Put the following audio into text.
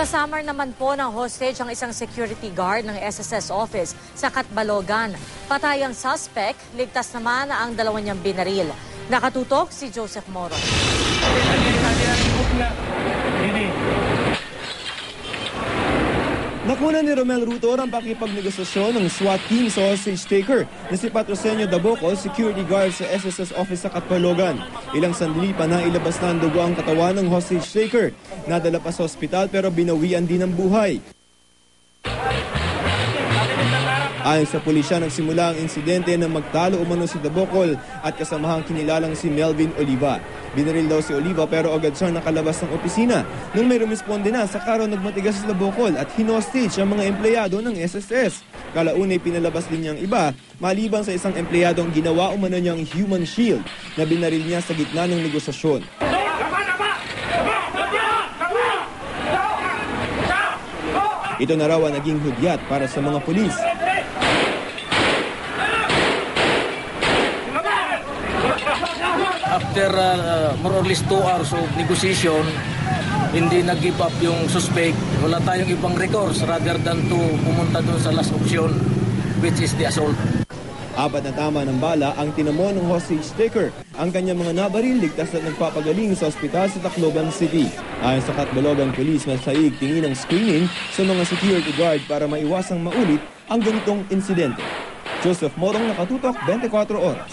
Nasasamar naman po ng hostage ang isang security guard ng SSS office sa Katbalogan. Patay ang suspect, ligtas naman ang dalawa niyang binaril. Nakatutok si Joseph Moro. Nakuna ni Romel Rutor ang pakipagnegosasyon ng SWAT team sa hostage taker na si Patrocinio Daboco, security guard sa SSS office sa Katpalogan. Ilang sandali pa na ilabas na ang dugo ang katawan ng hostage taker. Nadala pa sa ospital pero binawian din ang buhay. Ayon sa pulisya, nagsimula ang insidente na magtalo umano si Dabocol at kasamahang kinilalang si Melvin Oliva. Binaril daw si Oliva pero agad siyang nakalabas ng opisina. Nung may rumisponde na, sa karo nagmatigas si Dabocol at hinostage ang mga empleyado ng SSS. Kalaunay pinalabas din niyang iba, maliban sa isang empleyado ang ginawa umano niyang human shield na binaril niya sa gitna ng negosasyon. Ito na raw ang naging hudyat para sa mga pulis. After uh, more or less two hours of negotiation, hindi nag-give up yung suspect. Wala tayong ibang recourse rather than to pumunta doon sa last option, which is the assault. Apat na tama ng bala ang tinamo ng hostage taker. Ang kanyang mga nabaril ligtas at nagpapagaling sa ospital sa Tacloban City. Ayon sa Katbalogan Police, masaig tingin ng screening sa mga security guard para maiwasang maulit ang ganitong insidente. Joseph Morong nakatutok 24 oras.